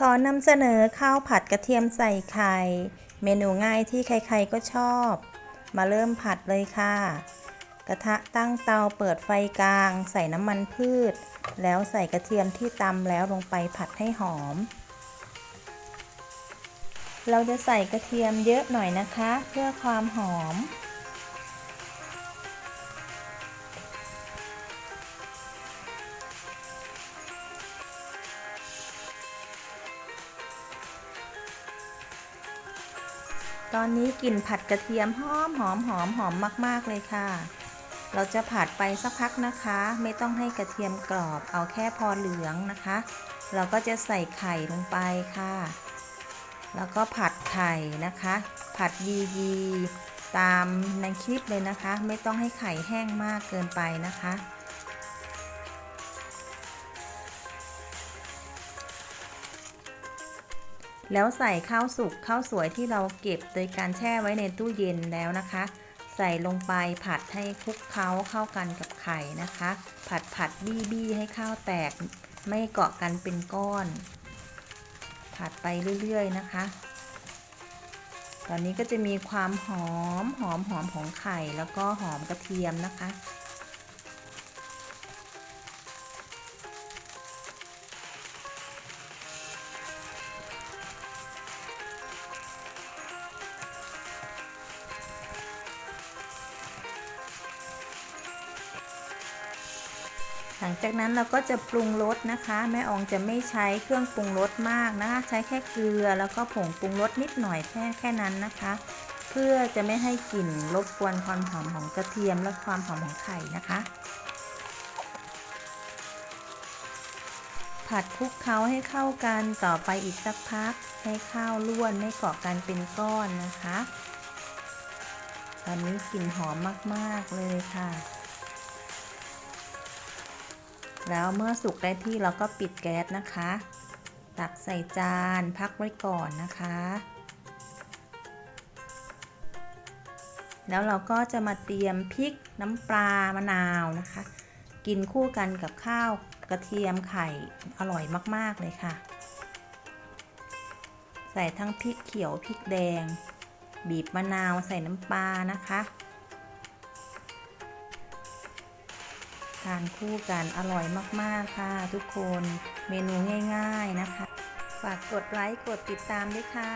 ขอนำเสนอข้าวผัดกระเทียมใส่ไข่ เมนูง่ายที่ใครๆก็ชอบ มาเริ่มผัดเลยค่ะ กระทะตั้งเตาเปิดไฟกลาง ใส่น้ำมันพืช แล้วใส่กระเทียมที่ตำแล้วลงไปผัดให้หอม เราจะใส่กระเทียมเยอะหน่อยนะคะ เพื่อความหอม ตอนนี้กลิ่นผัดกระเทียมหอมหอมหอมหอมมาก ๆ เลยค่ะ เราจะผัดไปสักพักนะคะ ไม่ต้องให้กระเทียมกรอบเอาแค่พอเหลืองนะคะ เราก็จะใส่ไข่ลงไปค่ะ แล้วก็ผัดไข่นะคะ ผัดยียีตามในคลิปเลยนะคะ ไม่ต้องให้ไข่แห้งมากเกินไปนะคะ แล้วใส่ข้าวสุกข้าวสวยที่เราเก็บโดยการแช่ไว้ในตู้เย็นแล้วนะคะ ใส่ลงไปผัดให้คลุกเคล้าเข้ากันกับไข่นะคะ ผัดผัดบี้บี้ให้ข้าวแตก ไม่เกาะกันเป็นก้อน ผัดไปเรื่อยๆนะคะ ตอนนี้ก็จะมีความหอมหอมหอมของไข่แล้วก็หอมกระเทียมนะคะ หลังจากนั้นเราก็จะปรุงรสนะคะ แม่อองจะไม่ใช้เครื่องปรุงรสมากนะคะ ใช้แค่เกลือแล้วก็ผงปรุงรสนิดหน่อยแค่แค่นั้นนะคะ เพื่อจะไม่ให้กลิ่นรบกวนความหอมของกระเทียมและความหอมของไข่นะคะ ผัดคลุกเคล้าให้เข้ากันต่อไปอีกสักพัก ให้ข้าวล้วนไม่เกาะกันเป็นก้อนนะคะ ตอนนี้กลิ่นหอมมากๆเลยค่ะ แล้วเมื่อสุกได้ที่เราก็ปิดแก๊สนะคะ ตักใส่จานพักไว้ก่อนนะคะ แล้วเราก็จะมาเตรียมพริกน้ำปลามะนาวนะคะ กินคู่กันกับข้าวกระเทียมไข่อร่อยมาก ๆ เลยค่ะ ใส่ทั้งพริกเขียวพริกแดง บีบมะนาวใส่น้ำปลานะคะ ทานคู่กันอร่อยมากๆค่ะ ทุกคนเมนูง่าย ๆนะคะ ฝากกดไลค์กดติดตามด้วยค่ะ